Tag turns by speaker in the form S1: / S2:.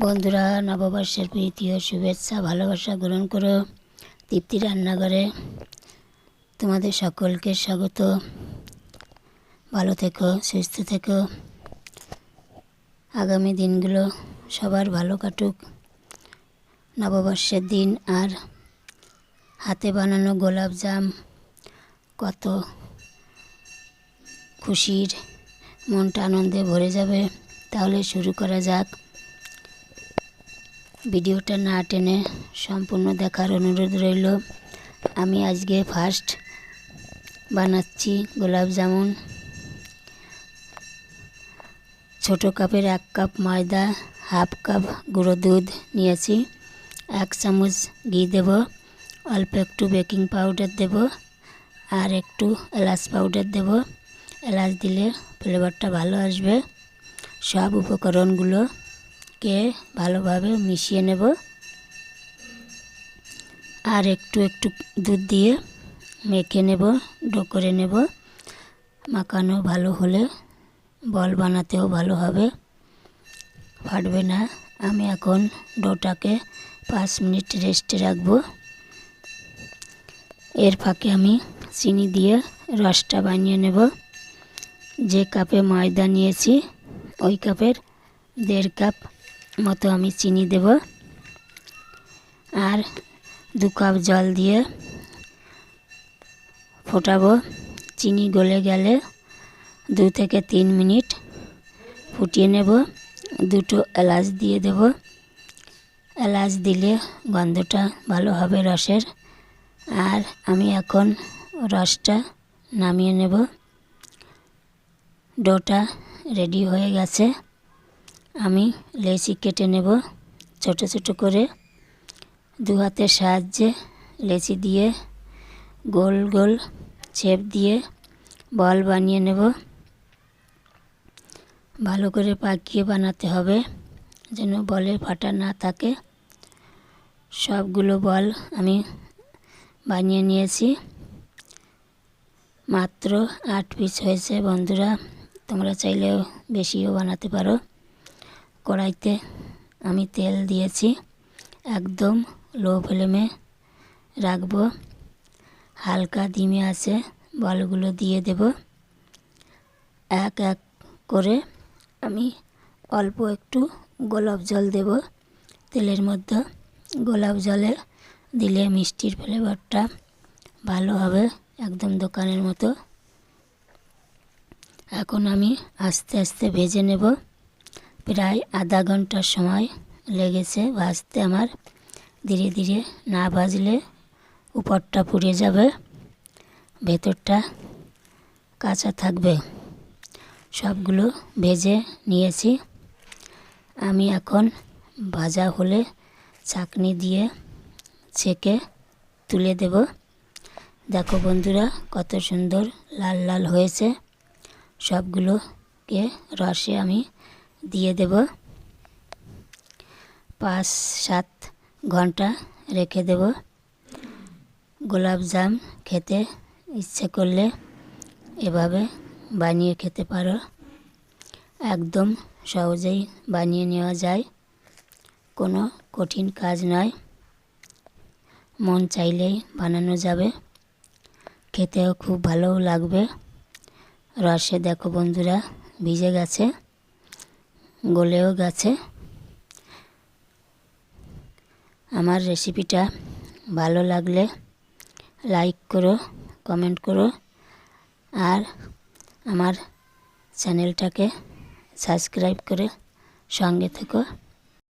S1: বন্ধুরা, নববর্ষের প্রীতি ও শুভেচ্ছা, ভালোবাসা গ্রহণ করো। তৃপ্তি রান্নাঘরে তোমাদের সকলকে স্বাগত। ভালো থেকো, সুস্থ থেকো। আগামী দিনগুলো সবার ভালো কাটুক। নববর্ষের দিন আর হাতে বানানো গোলাপ জাম কত খুশির, মনটা আনন্দে ভরে যাবে। তাহলে শুরু করা যাক। ভিডিওটা না টেনে সম্পূর্ণ দেখার অনুরোধ রইল। আমি আজকে ফার্স্ট বানাচ্ছি গোলাপ জামুন। ছোটো কাপের এক কাপ ময়দা, হাফ কাপ গুঁড়ো দুধ নিয়েছি। এক চামচ ঘি দেব, অল্প একটু বেকিং পাউডার দেব, আর একটু এলাচ পাউডার দেব। এলাচ দিলে ফ্লেভারটা ভালো আসবে। সব উপকরণগুলোকে ভালোভাবে মিশিয়ে নেব। আর একটু একটু দুধ দিয়ে মেখে নেব ডো করে নেব। মাখানো ভালো হলে বল বানাতেও ভালো হবে। ফাটবে না। আমি এখন ডোটাকে পাঁচ মিনিট রেস্টে রাখব। এর ফাঁকে আমি চিনি দিয়ে রসটা বানিয়ে নেব। যে কাপে ময়দা নিয়েছি, ওই কাপের দেড় কাপ মতো আমি চিনি দেব। আর দু কাপ জল দিয়ে ফোটাবো। চিনি গলে গেলে দু থেকে তিন মিনিট ফুটিয়ে নেব। দুটো এলাচ দিয়ে দেব। এলাচ দিলে গন্ধটা ভালো হবে রসের। আর আমি এখন রসটা নামিয়ে নেব। ডোটা রেডি হয়ে গেছে। আমি লেচি কেটে নেব, ছোট ছোট করে। দু হাতের সাহায্যে লেচি দিয়ে গোল গোল ছেপ দিয়ে বল বানিয়ে নেব। ভালো করে পাকিয়ে বানাতে হবে যেন বলের ফাটা না থাকে। সবগুলো বল আমি বানিয়ে নিয়েছি। মাত্র আট পিস হয়েছে বন্ধুরা, তোমরা চাইলেও বেশিও বানাতে পারো। কড়াইতে আমি তেল দিয়েছি, একদম লো ফ্লেমে রাখব। হালকা ডিমে আছে, বলগুলো দিয়ে দেব। এক এক করে আমি অল্প একটু গোলাপ জল দেব। তেলের মধ্যে গোলাপ জলে দিলে মিষ্টির ফ্লেভারটা ভালো হবে, একদম দোকানের মতো। এখন আমি আস্তে আস্তে ভেজে নেব। প্রায় আধা ঘণ্টার সময় লেগেছে ভাজতে আমার। ধীরে ধীরে না ভাজলে উপরটা পুড়ে যাবে, ভেতরটা কাঁচা থাকবে। সবগুলো ভেজে নিয়েছি। আমি এখন ভাজা হলে চাকনি দিয়ে ছেঁকে তুলে দেব। দেখো বন্ধুরা, কত সুন্দর লাল লাল হয়েছে। সবগুলোকে রসে আমি দিয়ে দেব। পাঁচ, সাত ঘণ্টা রেখে দেব। গোলাপ জাম খেতে ইচ্ছে করলে এভাবে বানিয়ে খেতে পারো। একদম সহজেই বানিয়ে নেওয়া যায়। কোনো কঠিন কাজ নয়। মন চাইলেই বানানো যাবে। খেতেও খুব ভালোও লাগবে। রসে দেখো বন্ধুরা, ভিজে গেছে। গলেও গেছে। আমার রেসিপিটা ভালো লাগলে লাইক করো কমেন্ট করো, আর আমার চ্যানেলটাকে সাবস্ক্রাইব করে সঙ্গে থেকো।